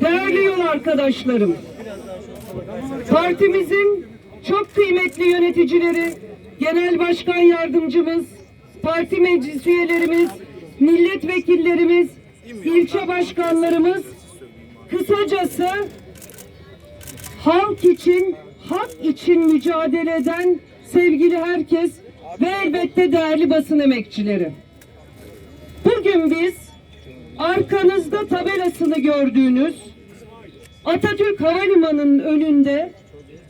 Değerli yol arkadaşlarım, partimizin çok kıymetli yöneticileri, genel başkan yardımcımız, parti meclis üyelerimiz, milletvekillerimiz, ilçe başkanlarımız, kısacası halk için, hak için mücadele eden sevgili herkes ve elbette değerli basın emekçileri. Bugün biz arkanızda tabelasını gördüğünüz Atatürk Havalimanı'nın önünde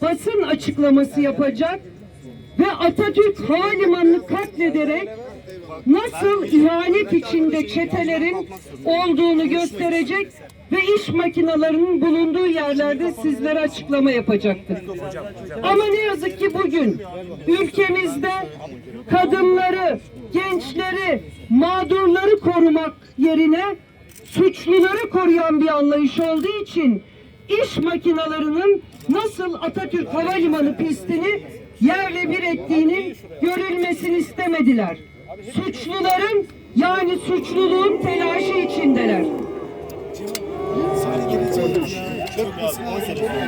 basın açıklaması yapacak ve Atatürk Havalimanı'nı katlederek nasıl ihanet içinde çetelerin olduğunu gösterecek ve iş makinalarının bulunduğu yerlerde sizlere açıklama yapacaktır. Ama ne yazık ki bugün ülkemizde kadınları, gençleri, mağdurları korumak yerine suçluları koruyan bir anlayış olduğu için iş makinalarının nasıl Atatürk Havalimanı pistini yerle bir ettiğinin görülmesini istemediler. Suçluların yani suçluluğun telaşı içindeler.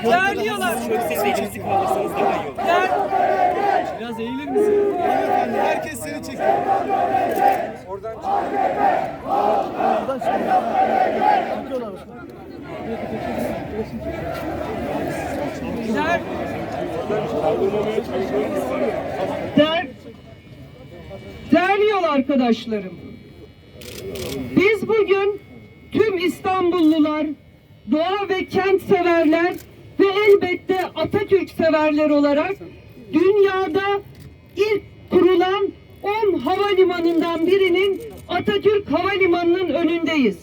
Değerliyorlar. Biraz eğilir misin? Herkes seni çekiyor. Der, der, değerli yol arkadaşlarım, biz bugün tüm İstanbullular, doğa ve kent severler ve elbette Atatürk severler olarak dünyada ilk kurulan 10 havalimanından birinin Atatürk Havalimanı'nın önündeyiz.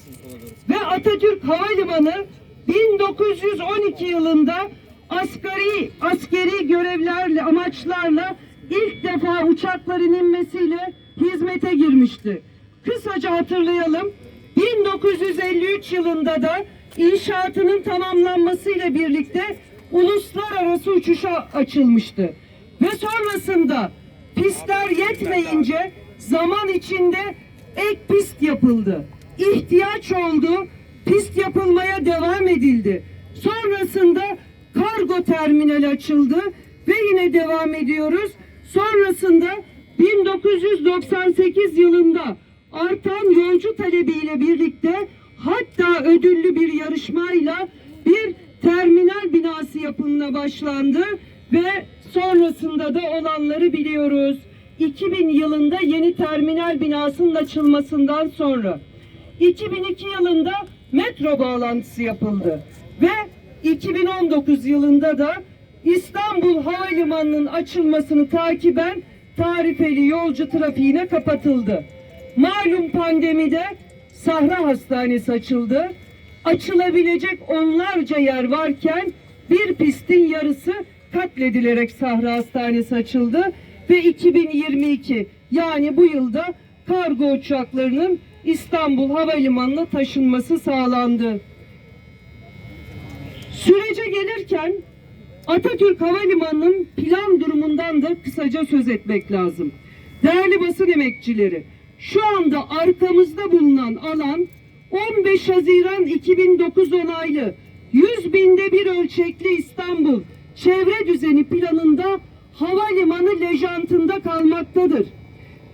Ve Atatürk Havalimanı 1912 yılında asgari askeri görevlerle amaçlarla ilk defa uçakların inmesiyle hizmete girmişti. Kısaca hatırlayalım. 1953 yılında da inşaatının tamamlanmasıyla birlikte uluslararası uçuşa açılmıştı. Ve sonrasında pistler yetmeyince zaman içinde ek pist yapıldı. İhtiyaç oldu, pist yapılmaya devam edildi. Sonrasında kargo terminali açıldı ve yine devam ediyoruz. Sonrasında 1998 yılında artan yolcu talebiyle birlikte hatta ödüllü bir yarışmayla bir terminal binası yapımına başlandı ve sonrasında da olanları biliyoruz. 2000 yılında yeni terminal binasının açılmasından sonra 2002 yılında metro bağlantısı yapıldı ve 2019 yılında da İstanbul Havalimanı'nın açılmasını takiben tarifeli yolcu trafiğine kapatıldı. Malum pandemide Sahra Hastanesi açıldı. Açılabilecek onlarca yer varken bir pistin yarısı katledilerek Sahra Hastanesi açıldı ve 2022 yani bu yılda kargo uçaklarının İstanbul Havalimanı'na taşınması sağlandı. Sürece gelirken Atatürk Havalimanı'nın plan durumundan da kısaca söz etmek lazım. Değerli basın emekçileri, şu anda arkamızda bulunan alan 15 Haziran 2009 onaylı 100 binde bir ölçekli İstanbul çevre düzeni planında havalimanı lejantında kalmaktadır.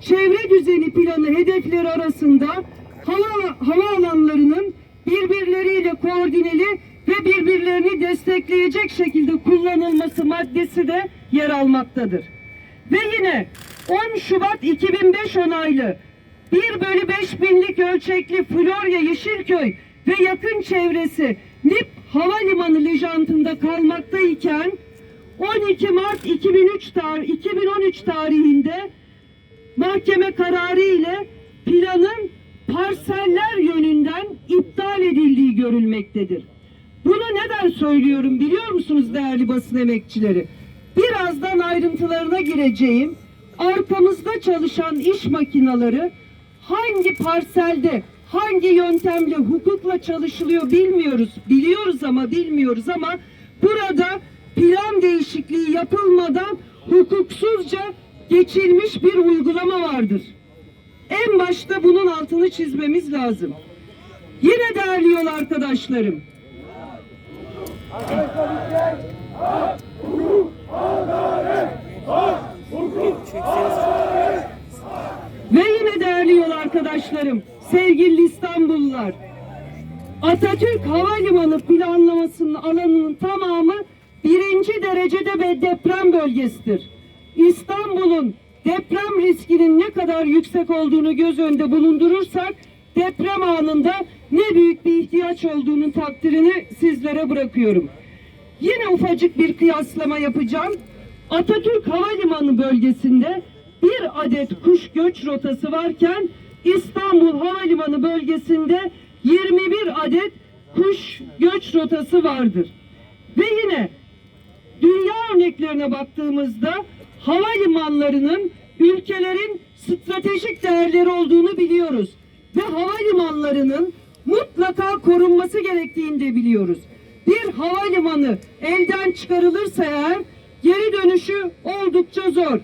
Çevre düzeni planı hedefleri arasında hava, havaalanlarının birbirleriyle koordineli ve birbirlerini destekleyecek şekilde kullanılması maddesi de yer almaktadır. Ve yine 10 Şubat 2005 onaylı 1 bölü 5 binlik ölçekli Florya Yeşilköy ve yakın çevresi NİP Havalimanı lejantında kalmaktayken 12 Mart 2003 tar 2013 tarihinde mahkeme kararı ile planın parseller yönünden iptal edildiği görülmektedir. Bunu neden söylüyorum biliyor musunuz değerli basın emekçileri? Birazdan ayrıntılarına gireceğim. Arkamızda çalışan iş makinaları hangi parselde, hangi yöntemle, hukukla çalışılıyor bilmiyoruz. Biliyoruz ama bilmiyoruz ama burada plan değişikliği yapılmadan hukuksuzca geçilmiş bir uygulama vardır. En başta bunun altını çizmemiz lazım. Yine değerli yol arkadaşlarım. Ve yine değerli yol arkadaşlarım, sevgili İstanbullular. Atatürk Havalimanı planlamasının alanının tamamı birinci derecede ve deprem bölgesidir. İstanbul'un deprem riskinin ne kadar yüksek olduğunu göz önünde bulundurursak deprem anında ne büyük bir ihtiyaç olduğunun takdirini sizlere bırakıyorum. Yine ufacık bir kıyaslama yapacağım. Atatürk Havalimanı bölgesinde bir adet kuş göç rotası varken İstanbul Havalimanı bölgesinde 21 adet kuş göç rotası vardır. Ve yine dünya örneklerine baktığımızda havalimanlarının ülkelerin stratejik değerleri olduğunu biliyoruz. Ve havalimanlarının mutlaka korunması gerektiğini de biliyoruz. Bir havalimanı elden çıkarılırsa eğer geri dönüşü oldukça zor.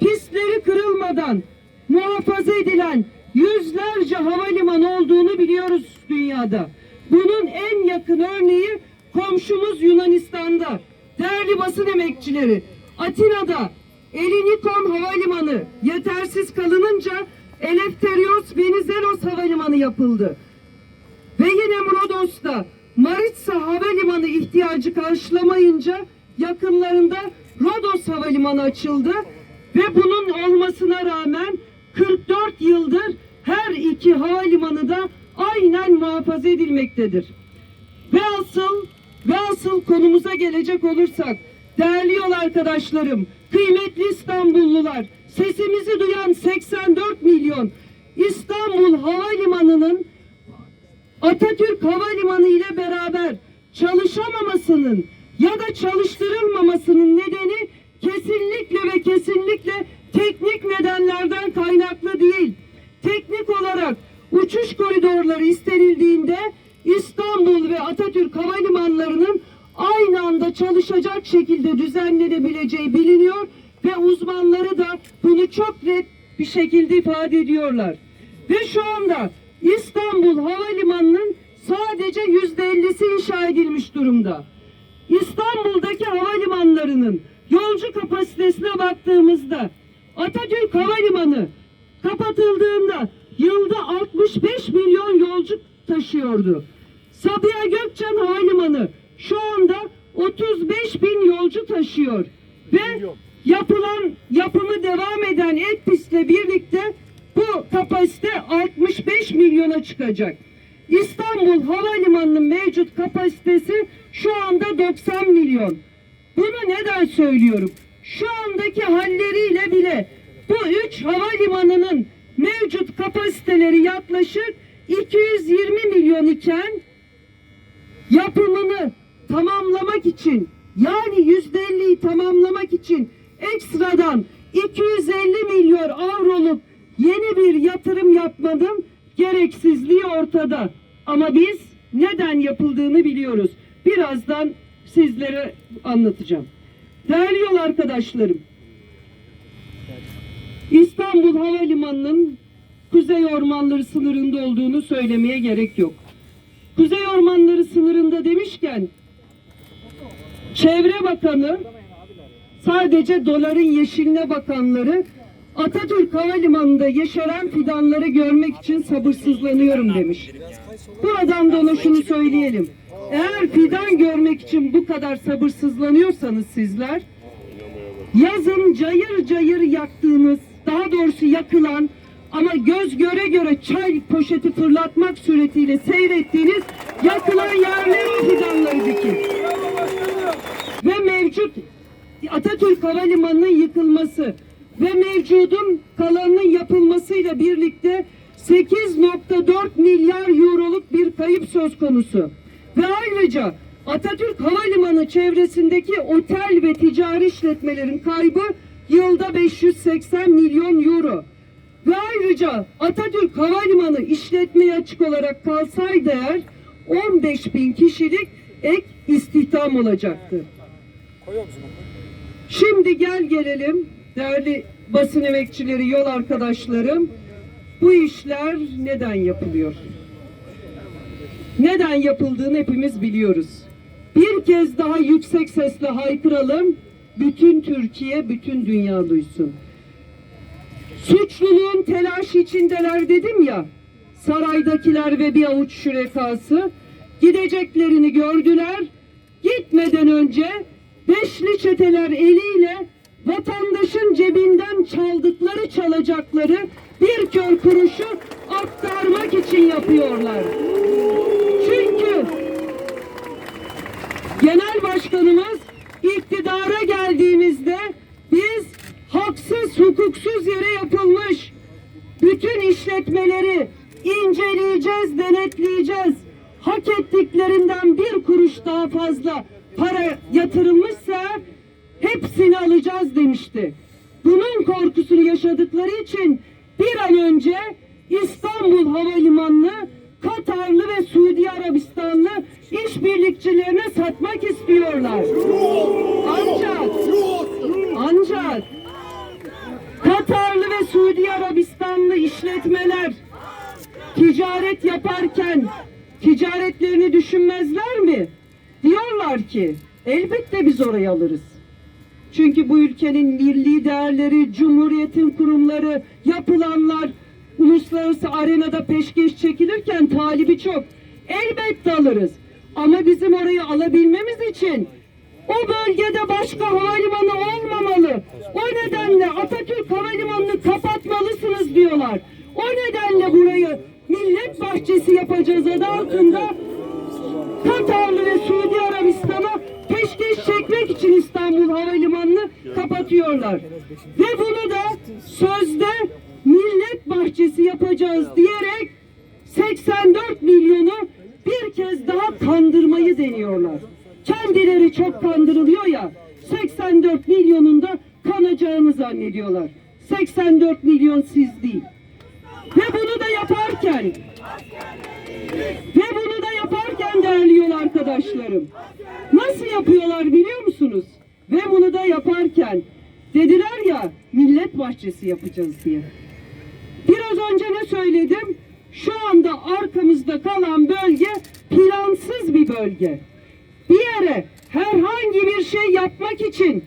Pistleri kırılmadan muhafaza edilen yüzlerce havalimanı olduğunu biliyoruz dünyada. Bunun en yakın örneği komşumuz Yunanistan'da. Değerli basın emekçileri, Atina'da Elinikon Havalimanı yetersiz kalınınca Eleftherios Venizelos Havalimanı yapıldı. Ve yine Rodos'ta Maritsa Havalimanı ihtiyacı karşılamayınca yakınlarında Rodos Havalimanı açıldı ve bunun olmasına rağmen 44 yıldır iki havalimanı da aynen muhafaza edilmektedir. Ve asıl ve asıl konumuza gelecek olursak değerli yol arkadaşlarım, kıymetli İstanbullular, sesimizi duyan 84 milyon İstanbul Havalimanı'nın Atatürk Havalimanı ile beraber çalışamamasının ya da çalıştırılmamasının nedeni kesinlikle ve kesinlikle teknik nedenlerden kaynaklı değil. Uçuş koridorları istenildiğinde İstanbul ve Atatürk havalimanlarının aynı anda çalışacak şekilde düzenlenebileceği biliniyor ve uzmanları da bunu çok net bir şekilde ifade ediyorlar. Ve şu anda İstanbul Havalimanı'nın sadece yüzde ellisi inşa edilmiş durumda. İstanbul'daki havalimanlarının yolcu kapasitesine baktığımızda Atatürk Havalimanı kapatıldığında yılda 65 milyon yolcu taşıyordu. Sabiha Gökçen Havalimanı şu anda 35 bin yolcu taşıyor ve yapılan yapımı devam eden et pistle birlikte bu kapasite 65 milyona çıkacak. İstanbul Havalimanı'nın mevcut kapasitesi şu anda 90 milyon. Bunu neden söylüyorum? Şu andaki halleriyle bile bu üç havalimanının mevcut kapasiteleri yaklaşık 220 milyon iken yapımını tamamlamak için yani yüzde elliyi tamamlamak için ekstradan 250 milyon avroluk yeni bir yatırım yapmanın gereksizliği ortada. Ama biz neden yapıldığını biliyoruz. Birazdan sizlere anlatacağım. Değerli yol arkadaşlarım, İstanbul Havalimanı'nın Kuzey Ormanları sınırında olduğunu söylemeye gerek yok. Kuzey Ormanları sınırında demişken Çevre Bakanı sadece doların yeşiline bakanları Atatürk Havalimanı'nda yeşeren fidanları görmek için sabırsızlanıyorum demiş. Buradan da ona şunu söyleyelim. Eğer fidan görmek için bu kadar sabırsızlanıyorsanız sizler yazın cayır cayır yaktığınız, daha doğrusu yakılan ama göz göre göre çay poşeti fırlatmak suretiyle seyrettiğiniz yakılan yerlere o fidanları dikin. Ve mevcut Atatürk Havalimanı'nın yıkılması ve mevcudun kalanının yapılmasıyla birlikte 8.4 milyar euroluk bir kayıp söz konusu. Ve ayrıca Atatürk Havalimanı çevresindeki otel ve ticari işletmelerin kaybı yılda 580 milyon euro. Ve ayrıca Atatürk Havalimanı işletmeye açık olarak kalsaydı eğer 15 bin kişilik ek istihdam olacaktı. Şimdi gel gelelim değerli basın emekçileri, yol arkadaşlarım. Bu işler neden yapılıyor? Neden yapıldığını hepimiz biliyoruz. Bir kez daha yüksek sesle haykıralım. Bütün Türkiye, bütün dünya duysun. Suçluluğun telaş içindeler dedim ya. Saraydakiler ve bir avuç şürekası gideceklerini gördüler. Gitmeden önce beşli çeteler eliyle vatandaşın cebinden çaldıkları çalacakları bir kör kuruşu aktarmak için yapıyorlar. Çünkü Genel Başkanımız iktidara geldiğimizde biz haksız, hukuksuz yere yapılmış bütün işletmeleri inceleyeceğiz, denetleyeceğiz. Hak ettiklerinden bir kuruş daha fazla para yatırılmışsa hepsini alacağız demişti. Bunun korkusunu yaşadıkları için bir an önce İstanbul Havalimanı'nı Katarlı ve Suudi Arabistanlı işbirlikçilerine satmak istiyorlar. Ancak ancak Katarlı ve Suudi Arabistanlı işletmeler ticaret yaparken ticaretlerini düşünmezler mi? Diyorlar ki elbette biz orayı alırız. Çünkü bu ülkenin milli değerleri, cumhuriyetin kurumları, yapılanlar uluslararası arenada peşkeş çekilirken talibi çok. Elbette alırız. Ama bizim orayı alabilmemiz için o bölgede başka havalimanı olmamalı. O nedenle Atatürk Havalimanı'nı kapatmalısınız diyorlar. O nedenle burayı millet bahçesi yapacağız adı altında Katarlı ve Suudi Arabistan'a peşkeş çekmek için İstanbul Havalimanı'nı kapatıyorlar. Ve bunu da sözde millet bahçesi yapacağız diyerek 84 milyonu bir kez daha kandırmayı deniyorlar. Kendileri çok kandırılıyor ya 84 milyonun da kanacağını zannediyorlar. 84 milyon siz değil. Ve bunu da yaparken ve bunu da yaparken değerli yol arkadaşlarım. Nasıl yapıyorlar biliyor musunuz? Ve bunu da yaparken dediler ya millet bahçesi yapacağız diye. Biraz önce ne söyledim? Şu anda arkamızda kalan bölge plansız bir bölge. Bir yere herhangi bir şey yapmak için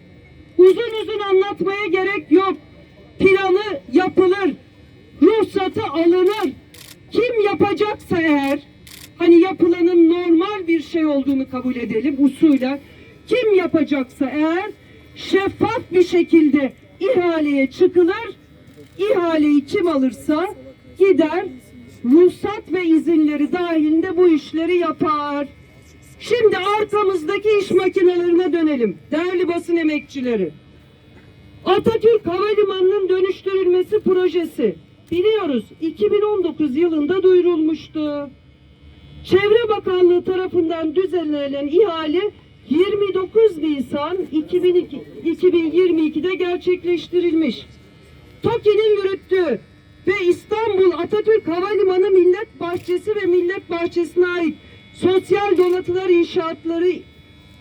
uzun uzun anlatmaya gerek yok. Planı yapılır, ruhsatı alınır. Kim yapacaksa eğer hani yapılanın normal bir şey olduğunu kabul edelim usulü. Kim yapacaksa eğer şeffaf bir şekilde ihaleye çıkılır. İhaleyi kim alırsa gider ruhsat ve izinleri dahilinde bu işleri yapar. Şimdi arkamızdaki iş makinelerine dönelim. Değerli basın emekçileri. Atatürk Havalimanı'nın dönüştürülmesi projesi biliyoruz 2019 yılında duyurulmuştu. Çevre Bakanlığı tarafından düzenlenen ihale 29 Nisan 2002 2022'de gerçekleştirilmiş. TOKİ'nin yürüttüğü ve İstanbul Atatürk Havalimanı Millet Bahçesi ve Millet Bahçesi'ne ait sosyal donatılar inşaatları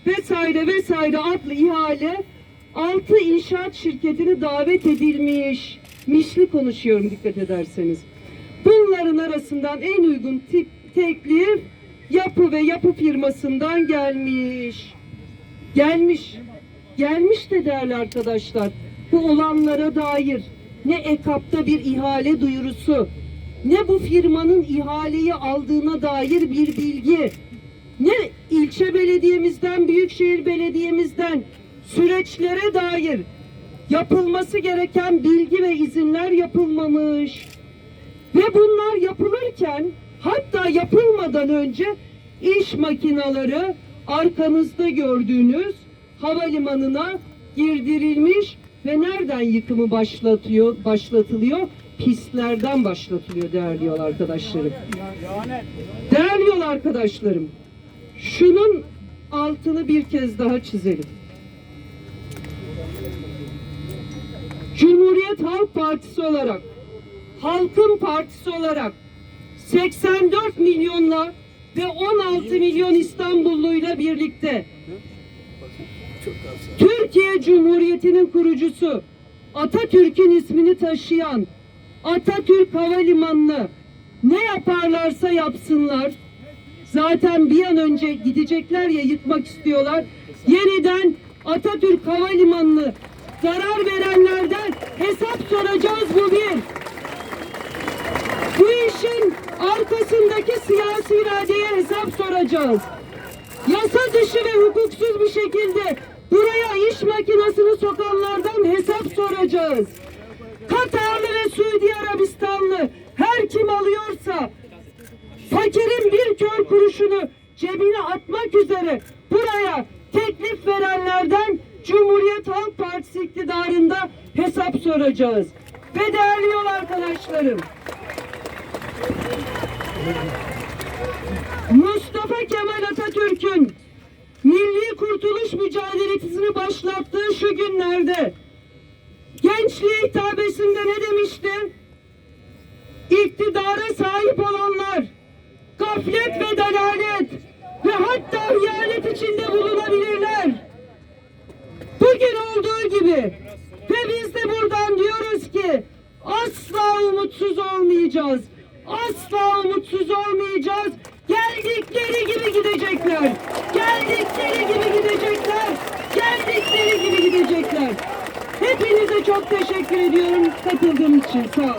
vesaire vesaire adlı ihale 6 inşaat şirketini davet edilmiş. Mişli konuşuyorum dikkat ederseniz. Bunların arasından en uygun tip teklif yapı ve yapı firmasından gelmiş. Gelmiş. Gelmiş de değerli arkadaşlar. Bu olanlara dair ne EKAP'ta bir ihale duyurusu, ne bu firmanın ihaleyi aldığına dair bir bilgi, ne ilçe belediyemizden, büyükşehir belediyemizden süreçlere dair yapılması gereken bilgi ve izinler yapılmamış. Ve bunlar yapılırken hatta yapılmadan önce iş makinaları arkanızda gördüğünüz havalimanına girdirilmiş ve nereden yıkımı başlatıyor, başlatılıyor? Pistlerden başlatılıyor değerli yol arkadaşlarım. Değerli yol arkadaşlarım, şunun altını bir kez daha çizelim. Cumhuriyet Halk Partisi olarak, Halkın Partisi olarak 84 milyonla ve 16 milyon İstanbulluyla birlikte Türkiye Cumhuriyeti'nin kurucusu Atatürk'ün ismini taşıyan Atatürk Havalimanı'nı ne yaparlarsa yapsınlar zaten bir an önce gidecekler ya yıkmak istiyorlar. Yeniden Atatürk Havalimanı'nı zarar verenlerden hesap soracağız bu bir. Bu işin arkasındaki siyasi iradeye hesap soracağız. Yasa dışı ve hukuksuz bir şekilde buraya iş makinesini sokanlardan hesap soracağız. Katarlı ve Suudi Arabistanlı her kim alıyorsa fakirin bir kör kuruşunu cebine atmak üzere buraya teklif verenlerden Cumhuriyet Halk Partisi iktidarında hesap soracağız. Ve değerli yol arkadaşlarım, Mustafa Kemal Atatürk'ün milli kurtuluş mücadelesini başlattığı şu günlerde gençliğe hitabesinde ne demişti? İktidara sahip olanlar gaflet ve dalalet ve hatta hıyanet içinde bulunabilirler. Bugün olduğu gibi ve biz de buradan diyoruz ki asla umutsuz olmayacağız. Asla umutsuz olmayacağız. Geldikleri gibi gidecekler. Geldikleri gibi gidecekler. Geldikleri gibi gidecekler. Hepinize çok teşekkür ediyorum katıldığım için. Sağ olun.